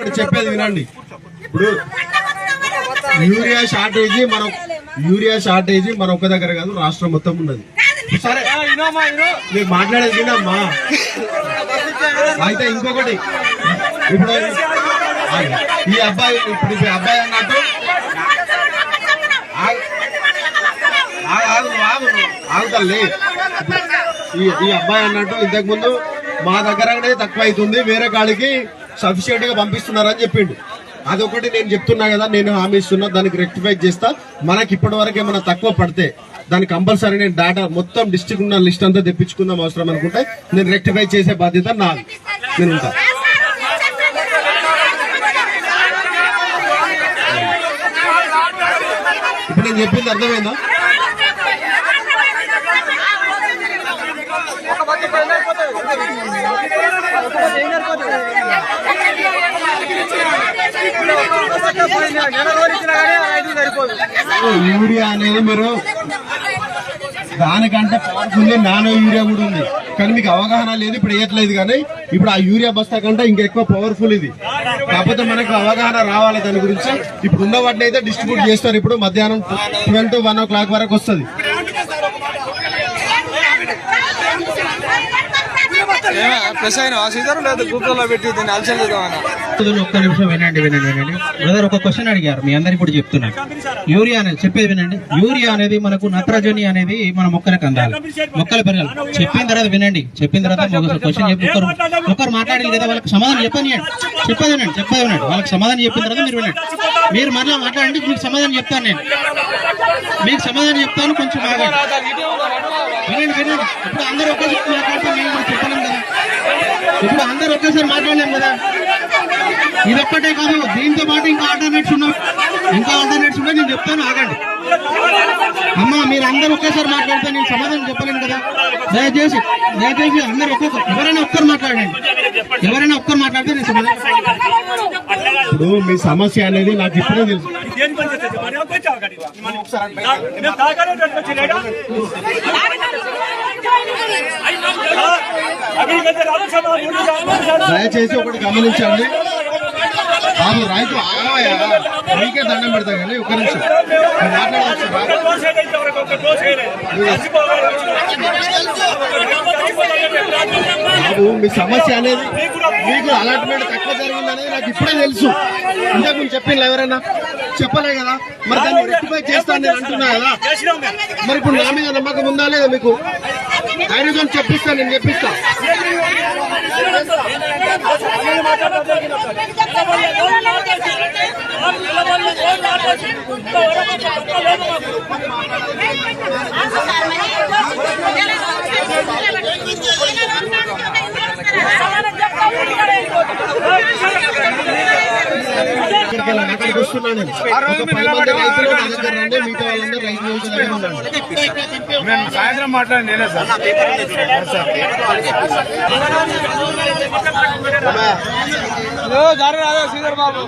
చెప్పేది వినండి. ఇప్పుడు యూరియా షార్టేజ్ మనం యూరియా షార్టేజ్ మన ఒక్క దగ్గర కాదు రాష్ట్రం మొత్తం ఉన్నది. సరే. మీరు మాట్లాడేది వినమ్మా. అయితే ఇంకొకటి. ఇప్పుడు ఈ అబ్బాయి ఇప్పుడు ఈ అబ్బాయి అన్నట్టు ఆగు, ఆగు, తల్లి. ఈ ఈ అబ్బాయి అన్నట్టు ఇంతకు ముందు మా దగ్గరనే తక్కువ అవుతుంది వేరే కాడికి సఫిషియెంట్గా పంపిస్తున్నారని చెప్పిండు. అదొకటి నేను చెప్తున్నా కదా నేను హామీ ఇస్తున్నా దానికి రెక్టిఫై చేస్తా. మనకి ఇప్పటి వరకు ఏమైనా తక్కువ పడితే దాని కంపల్సరీ నేను డేటా మొత్తం డిస్ట్రిక్ట్ ఉన్న లిస్ట్ అంతా తెప్పించుకుందాం అవసరం అనుకుంటే నేను రెక్టిఫై చేసే బాధ్యత నాకు నేను ఉంటా. ఇప్పుడు నేను చెప్పింది అర్థమైందా? యూరియా అనేది మీరు దానికంటే పవర్ఫుల్ నానో యూరియా కూడా ఉంది. కానీ మీకు అవగాహన లేదు ఇప్పుడు వేయట్లేదు కానీ ఇప్పుడు ఆ యూరియా బస్తా కంటే ఇంకా ఎక్కువ పవర్ఫుల్ ఇది. కాకపోతే మనకు అవగాహన రావాలి దాని గురించి. ఇప్పుడు ఉన్న వాటిని అయితే డిస్ట్రిబ్యూట్ చేస్తారు. ఇప్పుడు మధ్యాహ్నం twelve to one o'clock వరకు వస్తుంది. ప్రెస్ అయిన సీతారు లేదా. గ్రూప్లలో పెట్టి దీన్ని అలసలు చేద్దామని ఒక్క నిమిషం వినండి వినండి వినండి. బ్రదర్ ఒక క్వశ్చన్ అడిగారు. మీ అందరికి కూడా చెప్తున్నాను. యూరియా అనేది చెప్పేది వినండి. యూరియా అనేది మనకు నత్రజని అనేది మన మొక్కలకు అందాలి. మొక్కలు పెరగాలి. చెప్పిన తర్వాత వినండి. చెప్పిన తర్వాత క్వశ్చన్ చెప్పి ఒకరు ఒకరు మాట్లాడాలి కదా వాళ్ళకి సమాధానం చెప్పని చెప్పదు వినండి చెప్పదు వినండి. వాళ్ళకి సమాధానం చెప్పిన తర్వాత మీరు వినండి. మీరు మరలా మాట్లాడండి మీకు సమాధానం చెప్తాను నేను. మీకు సమాధానం చెప్తాను కొంచెం ఆగండి. వినండి వినండి. ఇప్పుడు అందరూ ఒకేసారి మాట్లాడితే మేము కూడా చెప్పలేం కదా. ఇప్పుడు అందరూ ఒకేసారి మాట్లాడలేం కదా. ఇదొక్కటే కాదు దీంతో పాటు ఇంకా ఆల్టర్నేట్స్ ఉన్నాయి ఇంకా ఆల్టర్నేట్స్ ఉన్నాయి నేను చెప్తాను ఆగండి. అమ్మా మీరు అందరూ ఒకేసారి మాట్లాడితే నేను సమాధానం చెప్పలేను కదా. దయచేసి దయచేసి అందరూ ఒక్కొక్కరు ఎవరైనా ఒక్కరు మాట్లాడండి. ఎవరైనా ఒక్కరు మాట్లాడితే నేను సమాధానం ఇప్పుడు మీ సమస్య అనేది నాకు ఇప్పుడే తెలుసు. దయచేసి ఒకటి గమనించండి. బాబు రైతు ఆగవయ్యా మీకే దండం పెడతా కానీ ఒక నిమిషం. బాబు మీ సమస్య అనేది మీకు అలాట్మెంట్ తక్కువ జరిగిందనేది నాకు ఇప్పుడే తెలుసు. ఇంతకు చెప్పింది ఎవరైనా చెప్పలే కదా. మరి దాన్ని రెక్టిఫై చేస్తాను నేను అంటున్నా కదా. మరి ఇప్పుడు నా మీద నమ్మకం ఉందా లేదా మీకు? ధైర్యం చెప్పిస్తా నేను చెప్పిస్తా. చేస్తున్నాను సాయంత్రం మాట్లాడి నేనే సార్. జారీ రాదా శ్రీధర్ బాబు.